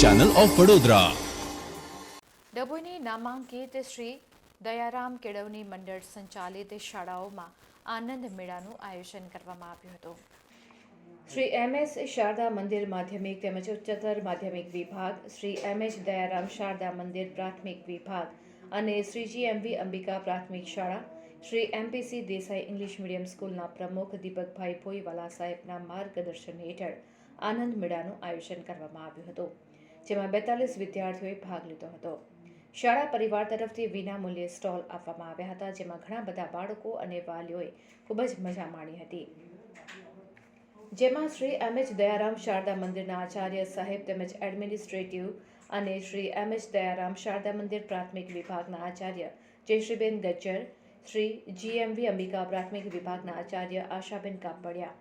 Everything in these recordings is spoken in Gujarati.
ચેનલ ઓફ વડોદરા ડભોઈની નામાંકિત શ્રી દયારામ કેળવણી મંડળ સંચાલિત શાળાઓમાં આનંદ મેળાનું આયોજન કરવામાં આવ્યું હતું. શ્રી એમ એસ શારદા મંદિર માધ્યમિક તેમજ ઉચ્ચતર માધ્યમિક વિભાગ શ્રી એમ એચ દયારામ શારદા મંદિર પ્રાથમિક વિભાગ અને શ્રીજી એમવી અંબિકા પ્રાથમિક શાળા Shri MPC Desai English medium સ્કૂલના પ્રમુખ દીપકભાઈ ભોઈવાલા સાહેબના માર્ગદર્શન હેઠળ આનંદ મેળાનું આયોજન કરવામાં આવ્યું હતું, જેમાં બેતાલીસ વિદ્યાર્થીઓએ ભાગ લીધો હતો. શાળા પરિવાર તરફથી વિનામૂલ્યે સ્ટોલ આપવામાં આવ્યા હતા, જેમાં ઘણા બધા બાળકો અને વાલીઓએ ખૂબ જ મજા માણી હતી. જેમાં શ્રી એમ એચ દયારામ શારદા મંદિરના આચાર્ય સાહેબ તેમજ એડમિનિસ્ટ્રેટિવ અને શ્રી એમ એચ દયારામ શારદા મંદિર પ્રાથમિક વિભાગના આચાર્ય જયશ્રીબેન ગજ્જર, શ્રી જીએમવી અંબિકા પ્રાથમિક વિભાગના આચાર્ય આશાબેન કાપડિયા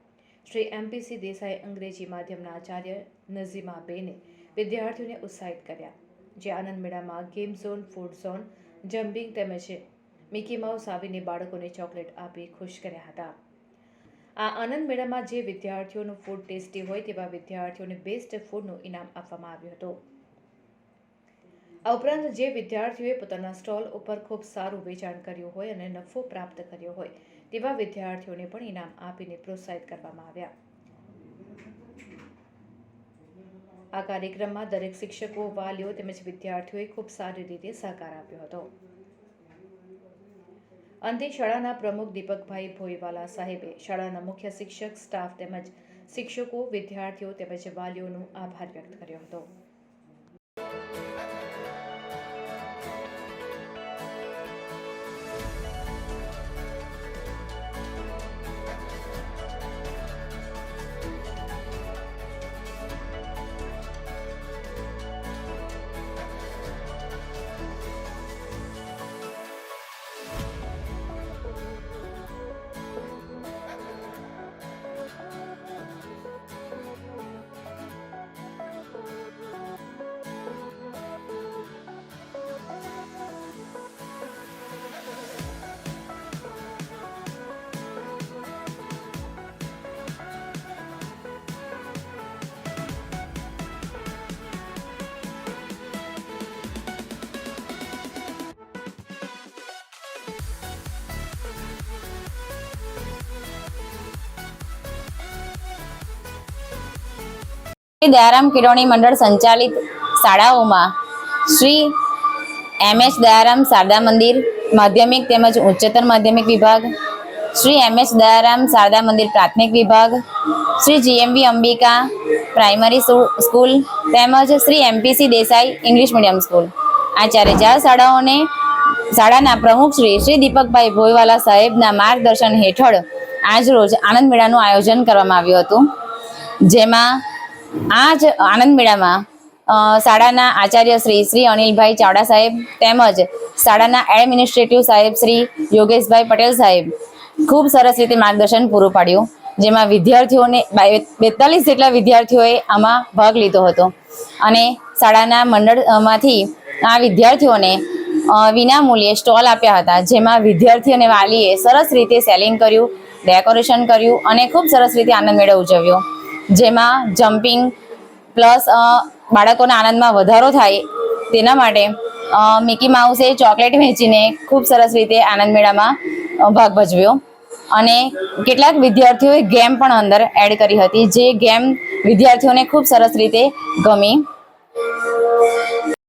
શ્રી એમપીસી દેસાઈ અંગ્રેજી માધ્યમના આચાર્ય નઝીમા બેને વિદ્યાર્થીઓને ઉત્સાહિત કર્યા. જે આનંદ મેળામાં game zone, food zone, jumping તેમજ મિકી માઉસ આવીને બાળકોને ચોકલેટ આપી ખુશ કર્યા હતા. આ આનંદ મેળામાં જે વિદ્યાર્થીઓનું ફૂડ ટેસ્ટી હોય તેવા વિદ્યાર્થીઓને બેસ્ટ ફૂડનું ઇનામ આપવામાં આવ્યું હતું. આ ઉપરાંત જે વિદ્યાર્થીઓએ પોતાના સ્ટોલ ઉપર ખૂબ સારું વેચાણ કર્યું હોય અને નફો પ્રાપ્ત કર્યો હોય તેવા વિદ્યાર્થીઓને પણ ઇનામ આપીને પ્રોત્સાહિત કરવામાં આવ્યા. આ કાર્યક્રમમાં દરેક શિક્ષકો, વાલીઓ તેમજ વિદ્યાર્થીઓએ ખૂબ સારી રીતે સહકાર આપ્યો હતો. અંતે શાળાના પ્રમુખ દીપકભાઈ ભોઈવાલા સાહેબે શાળાના મુખ્ય શિક્ષક, સ્ટાફ તેમજ શિક્ષકો, વિદ્યાર્થીઓ તેમજ વાલીઓનો આભાર વ્યક્ત કર્યો હતો. શ્રી દયારામ કિરોણી મંડળ સંચાલિત શાળાઓમાં શ્રી એમ એચ દયારામ શારદા મંદિર, માધ્યમિક તેમજ ઉચ્ચતર માધ્યમિક વિભાગ, શ્રી એમ એચ દયારામ શારદા મંદિર પ્રાથમિક વિભાગ, Shri GMV Ambika primary school- school તેમજ Shri MPC Desai English medium school. આ ચારે ચાર શાળાઓને, શાળાના પ્રમુખ શ્રી શ્રી દીપકભાઈ ભોયવાલા સાહેબના માર્ગદર્શન હેઠળ આજરોજ આનંદ મેળાનું આયોજન કરવામાં આવ્યું હતું. જેમાં આ જ આનંદ મેળામાં શાળાના આચાર્ય શ્રી શ્રી અનિલભાઈ ચાવડા સાહેબ તેમજ શાળાના એડમિનિસ્ટ્રેટિવ સાહેબ શ્રી યોગેશભાઈ પટેલ સાહેબ ખૂબ સરસ રીતે માર્ગદર્શન પૂરું પાડ્યું, જેમાં વિદ્યાર્થીઓને બેતાલીસ જેટલા વિદ્યાર્થીઓએ આમાં ભાગ લીધો હતો. અને શાળાના મંડળમાંથી આ વિદ્યાર્થીઓને વિના વિનામૂલ્યે સ્ટોલ આપ્યા હતા, જેમાં વિદ્યાર્થી અને વાલીએ સરસ રીતે સેલિંગ કર્યું, ડેકોરેશન કર્યું અને ખૂબ સરસ રીતે આનંદ મેળો ઉજવ્યો. જેમાં જમ્પિંગ પ્લસ બાળકોના આનંદમાં વધારો થાય તેના માટે મિકી માઉસે ચોકલેટ વેચીને ખૂબ સરસ રીતે આનંદ મેળામાં ભાગ ભજવ્યો. અને કેટલાક વિદ્યાર્થીઓએ ગેમ પણ અંદર એડ કરી હતી, જે ગેમ વિદ્યાર્થીઓને ખૂબ સરસ રીતે ગમી.